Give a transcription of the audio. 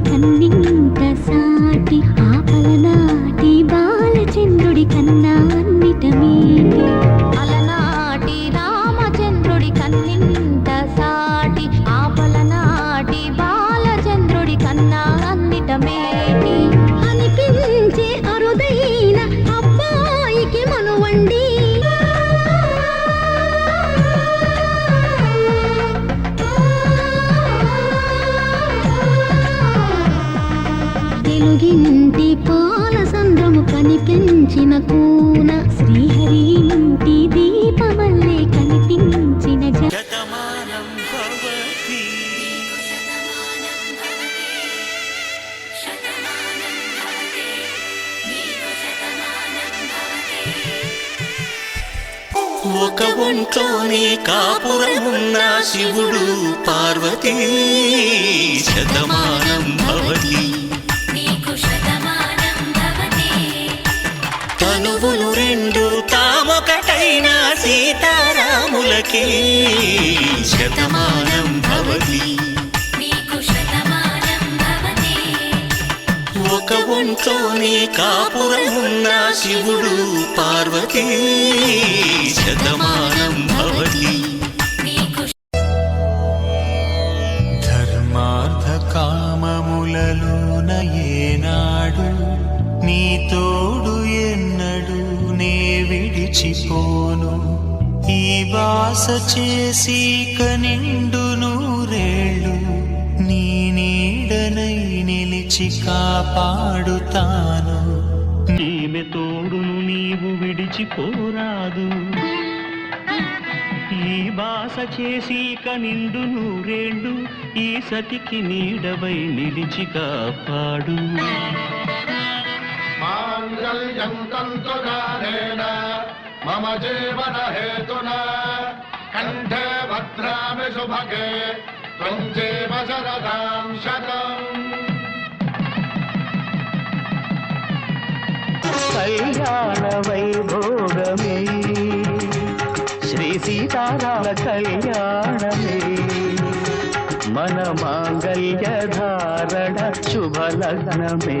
Cunning వెలుగింటి పాల సంద్రము కనిపించిన కూన. శ్రీహరి ఇంటి దీపమల్లే కనిపించిన జ భవతి. ఒక ఒంట్లోనే కాపురమున్న శివుడు పార్వతీ. శతమానం తనువులు రెండు తామొకటైన సీతారాములకి. శతమానం భవతి. ఒక ఒంట్లోనే కాపురమున్న శివుడు పార్వతీ. శతమానం విడిచిపోను ఈ వాస చేసి కనిండు నూరేళ్ళు నీ నీడనై నిలిచి కాపాడుతాను. నీమె తోడును నీవు విడిచిపోరాదు. ఈ బాస చేసి కనిండు నూరేళ్ళు ఈ సతికి నీడవై నిలిచి కాపాడు. మాంగళ్యం తంతునానేన మమ జీవన హేతున కంఠే భద్రామి శుభగే త్వం జీవ శరదాం శతం కళ్యాణ వైభోగమే శ్రీ సీతారామ కళ్యాణమే మన మాంగళ్య ధారణ శుభ లగ్నమే